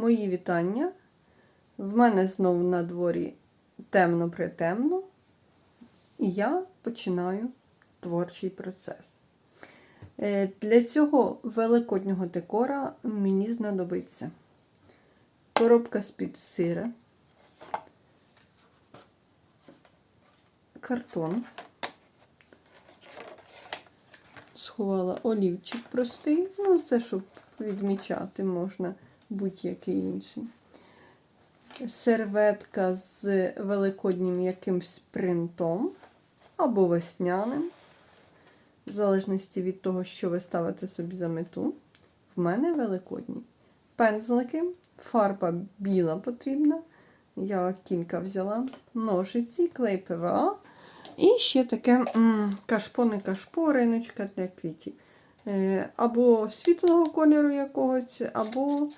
Мої вітання. В мене знову на дворі темно-притемно, і я починаю творчий процес. Е, Для цього великоднього декора мені знадобиться коробка з-під сира, картон, сховала олівчик простий, ну це щоб відмічати можна будь-який інший. Серветка з великоднім якимсь принтом або весняним, в залежності від того, що ви ставите собі за мету. В мене великодній. Пензлики, фарба біла потрібна. Я кілька взяла, ножиці, клей ПВА. І ще таке кашпо, не кашпо, риночка для квітів. Е, Або світлого кольору якогось, або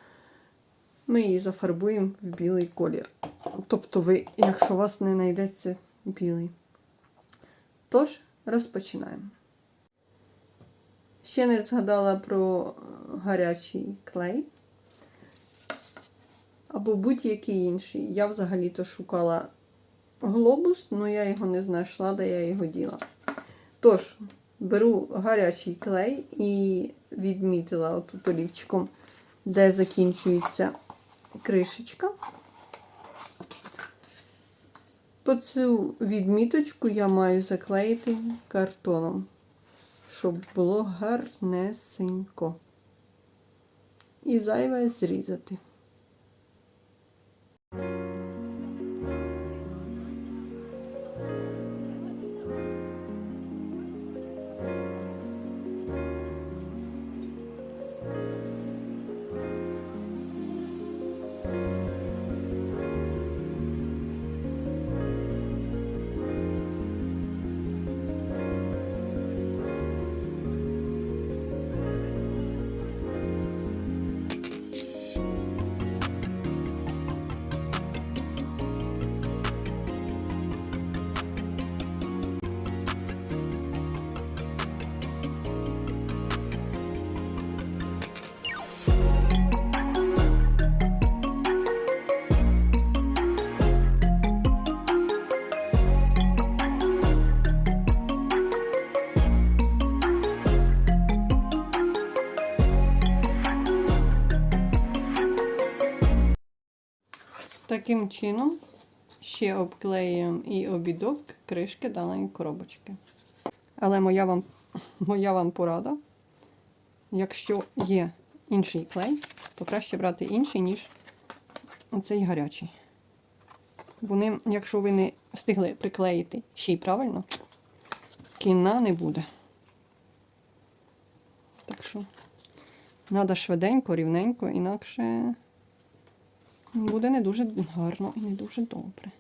ми її зафарбуємо в білий колір. Тобто, ви, якщо у вас не знайдеться білий. Тож, розпочинаємо. Ще не згадала про гарячий клей. Або будь-який інший. Я взагалі-то шукала глобус, але я його не знайшла, де я його діла. Тож, беру гарячий клей і відмітила отут олівчиком, де закінчується кришечка. По цю відміточку я маю заклеїти картоном, щоб було гарнесенько. І зайве зрізати. Таким чином ще обклеюємо і обідок кришки даної коробочки. Але моя вам, моя вам порада, якщо є інший клей, то краще брати інший, ніж цей гарячий. Вони, якщо ви не встигли приклеїти ще й правильно, кіна не буде. Так що, треба швиденько, рівненько, інакше буде не дуже гарно і не дуже добре.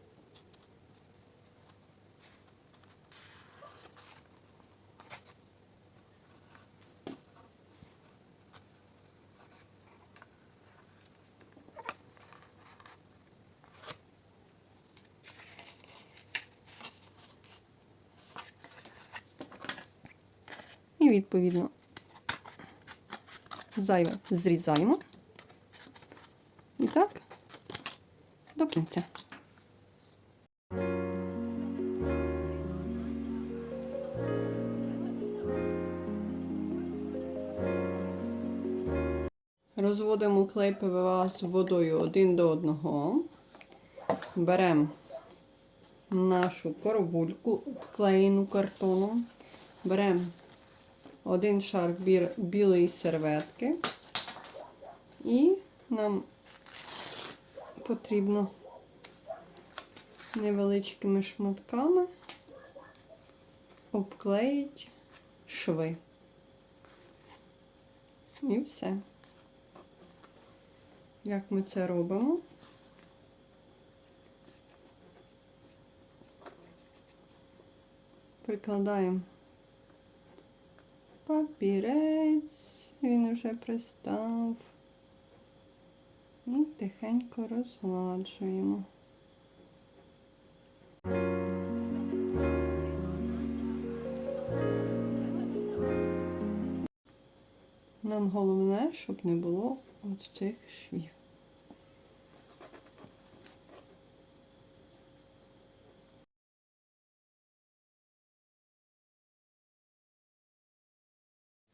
І відповідно зайве зрізаємо. І так до кінця. Розводимо клей ПВА з водою один до одного. Беремо нашу коробульку, обклеєну картоном. Беремо один шар білої серветки. І нам потрібно невеличкими шматками обклеїти шви. І все. Як ми це робимо? Прикладаємо папірець, він вже пристав. І тихенько розгладжуємо. Нам головне, щоб не було от цих швів.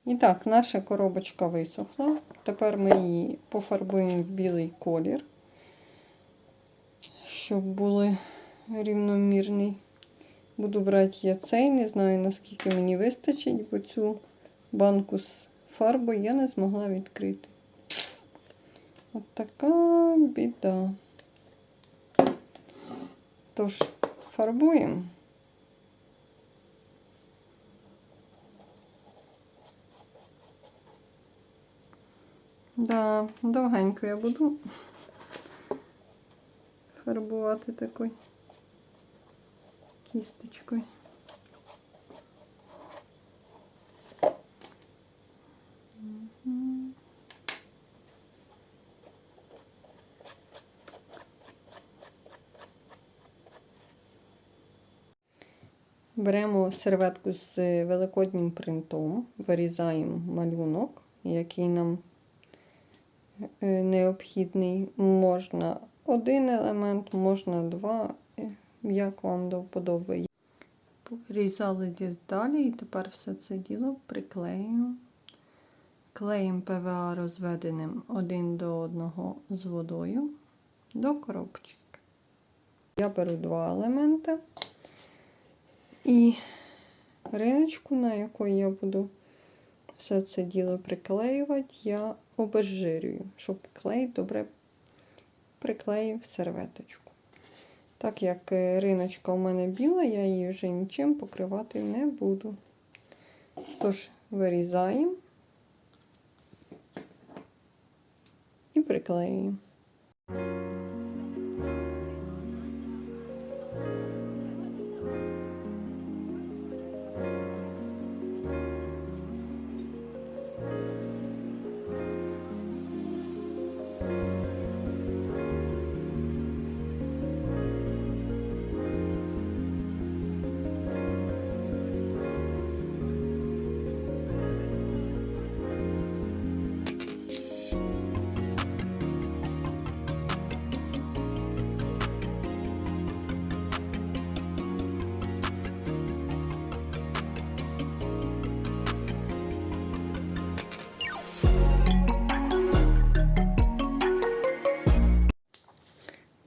І так, наша коробочка висохла. Тепер ми її пофарбуємо в білий колір, щоб були рівномірний. Буду брати я цей, не знаю наскільки мені вистачить, бо цю банку з фарбою я не змогла відкрити. От така біда. Тож, фарбуємо. Да, довгенько я буду фарбувати такою кісточкою. Беремо серветку з великоднім принтом, вирізаємо малюнок, який нам е, необхідний. Можна один елемент, можна два, як вам до вподоби. Порізали деталі і тепер все це діло приклеюємо. Клеєм ПВА розведеним один до одного з водою до коробочки. Я беру два елементи і риночку, на якої я буду все це діло приклеювати, я обезжирюю, щоб клей добре приклеїв серветочку. Так як е, риночка у мене біла, я її вже нічим покривати не буду. Тож, вирізаємо і приклеюємо.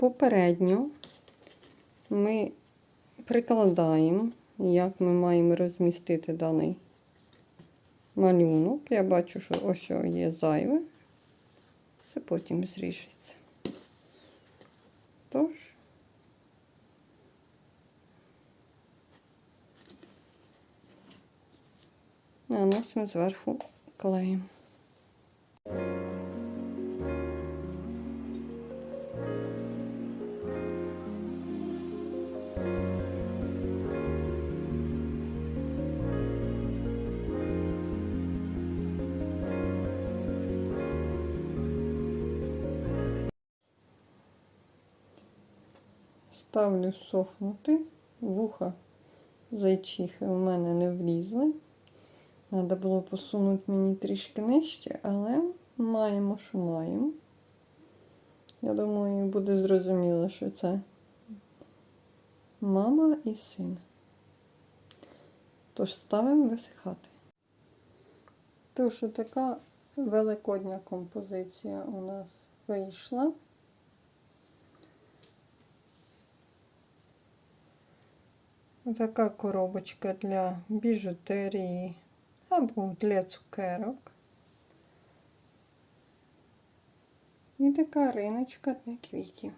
Попередньо ми прикладаємо, як ми маємо розмістити даний малюнок. Я бачу, що ось є зайве. Це потім зріжеться. Тож, наносимо зверху клеєм. Ставлю сохнути. Вуха зайчихи у мене не влізли. Треба було посунути мені трішки нижче, але маємо, що маємо. Я думаю, буде зрозуміло, що це мама і син. Тож ставимо висихати. Тож така великодня композиція у нас вийшла. Така коробочка для біжутерії або для цукерок. І така риночка для квітів.